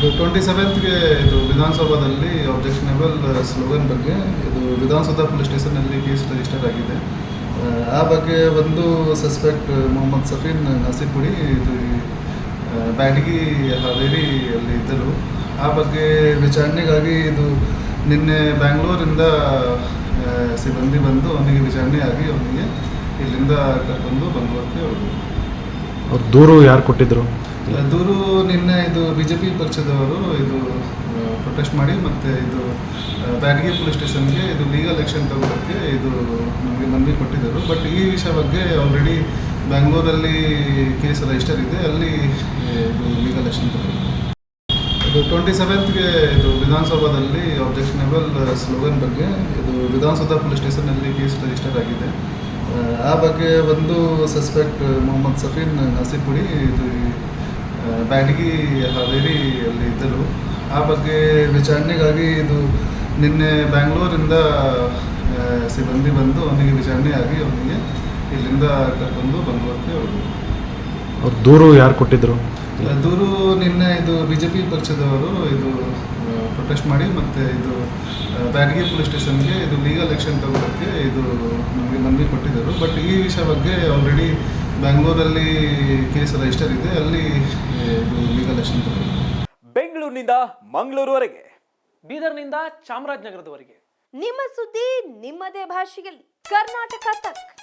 ಇದು ಟ್ವೆಂಟಿ ಸೆವೆಂತ್ಗೆ ಇದು ವಿಧಾನಸೌಧದಲ್ಲಿ ಆಬ್ಜೆಕ್ಷನಬಲ್ ಸ್ಲೋಗನ್ ಬಗ್ಗೆ ಇದು ವಿಧಾನಸೌಧ ಪೊಲೀಸ್ ಸ್ಟೇಷನಲ್ಲಿ ಕೇಸ್ ರಿಜಿಸ್ಟರ್ ಆಗಿದೆ. ಆ, ಆ ಬಗ್ಗೆ ಒಂದು ಸಸ್ಪೆಕ್ಟ್ ಮೊಹಮ್ಮದ್ ಸಫೀನ್ ನಸೀಪುಡಿ ಇದು ಬ್ಯಾಡಗಿ ಹಾವೇರಿ ಅಲ್ಲಿ ಇದ್ದರು. ಆ ಬಗ್ಗೆ ವಿಚಾರಣೆಗಾಗಿ ಇದು ನಿನ್ನೆ ಬ್ಯಾಂಗ್ಳೂರಿಂದ ಸಿಬ್ಬಂದಿ ಬಂದು ಅವನಿಗೆ ವಿಚಾರಣೆ ಆಗಿ ಅವನಿಗೆ ಇಲ್ಲಿಂದ ಕರ್ಕೊಂಡು ಬಂಗ್ಲೂರ್ಗೆ ಅವರು ಅವ್ರು ದೂರು ಯಾರು ದೂರು ನಿನ್ನೆ ಇದು ಬಿ ಜೆ ಪಿ ಪಕ್ಷದವರು ಇದು ಪ್ರೊಟೆಸ್ಟ್ ಮಾಡಿ ಮತ್ತು ಇದು ಬ್ಯಾಡಗಿ ಪೊಲೀಸ್ ಸ್ಟೇಷನ್ಗೆ ಇದು ಲೀಗಲ್ ಆ್ಯಕ್ಷನ್ ತಗೊಳ್ಳೋಕ್ಕೆ ಇದು ನಮಗೆ ಮನವಿ ಕೊಟ್ಟಿದ್ದರು. ಬಟ್ ಈ ವಿಷಯ ಬಗ್ಗೆ ಆಲ್ರೆಡಿ ಬ್ಯಾಂಗ್ಳೂರಲ್ಲಿ ಕೇಸ್ ರಿಜಿಸ್ಟರ್ ಇದೆ. ಅಲ್ಲಿ ಇದು ಲೀಗಲ್ ಆ್ಯಕ್ಷನ್ ತಗೊಳ್ಳಿ ಇದು ಟ್ವೆಂಟಿ ಸೆವೆಂತ್ಗೆ ಇದು ವಿಧಾನಸೌಧದಲ್ಲಿ ಆಬ್ಜೆಕ್ಷನೇಬಲ್ ಸ್ಲೋಗನ್ ಬಗ್ಗೆ ಇದು ವಿಧಾನಸೌಧ ಪೊಲೀಸ್ ಸ್ಟೇಷನ್ನಲ್ಲಿ ಕೇಸ್ ರಿಜಿಸ್ಟರ್ ಆಗಿದೆ. ಆ ಬಗ್ಗೆ ಒಂದು ಸಸ್ಪೆಕ್ಟ್ ಮೊಹಮ್ಮದ್ ಸಫೀನ್ ನಸೀಪುಡಿ ಇದು ಆ, ಬ್ಯಾಡಗಿ ಹಾವೇರಿ ಅಲ್ಲಿ ಇದ್ದರು. ಆ ಬಗ್ಗೆ ವಿಚಾರಣೆಗಾಗಿ ಇದು ನಿನ್ನೆ ಬ್ಯಾಂಗ್ಳೂರಿಂದ ಸಿಬ್ಬಂದಿ ಬಂದು ಅವನಿಗೆ ವಿಚಾರಣೆ ಆಗಿ ಅವನಿಗೆ ಇಲ್ಲಿಂದ ಕರ್ಕೊಂಡು ಬೆಂಗಳೂರಿಗೆ ಅವರು ಅವ್ರ ದೂರು ಯಾರು ಕೊಟ್ಟಿದ್ದರು ದೂರು ನಿನ್ನೆ ಇದು ಬಿ ಜೆ ಪಿ ಪಕ್ಷದವರು ಇದು ಪ್ರೊಟೆಸ್ಟ್ ಮಾಡಿ ಮತ್ತು ಇದು ಬ್ಯಾಟಗಿ ಬ್ಯಾಡಗಿ ಪೊಲೀಸ್ ಸ್ಟೇಷನ್ಗೆ ಇದು ಲೀಗಲ್ ಆ್ಯಕ್ಷನ್ ತಗೊಳ್ಳೋಕ್ಕೆ ಇದು ನಮಗೆ ಮನವಿ ಕೊಟ್ಟಿದ್ದರು. ಬಟ್ ಈ ವಿಷಯ ಬಗ್ಗೆ ಆಲ್ರೆಡಿ ಬ್ಯಾಂಗ್ಳೂರಲ್ಲಿ ಕೇಸ್ ರಿಜಿಸ್ಟರ್ ಇದೆ ಅಲ್ಲಿ ಲೀಗಲ್ ಆಕ್ಷನ್ ತಗೊಳ್ಳಿ ಬೆಂಗಳೂರಿನಿಂದ ಮಂಗಳೂರುವರೆಗೆ ಬೀದರ್ನಿಂದ ಚಾಮರಾಜನಗರದವರೆಗೆ. ನಿಮ್ಮ ಸುದ್ದಿ ನಿಮ್ಮದೇ ಭಾಷೆಯಲ್ಲಿ. ಕರ್ನಾಟಕ ತಕ್.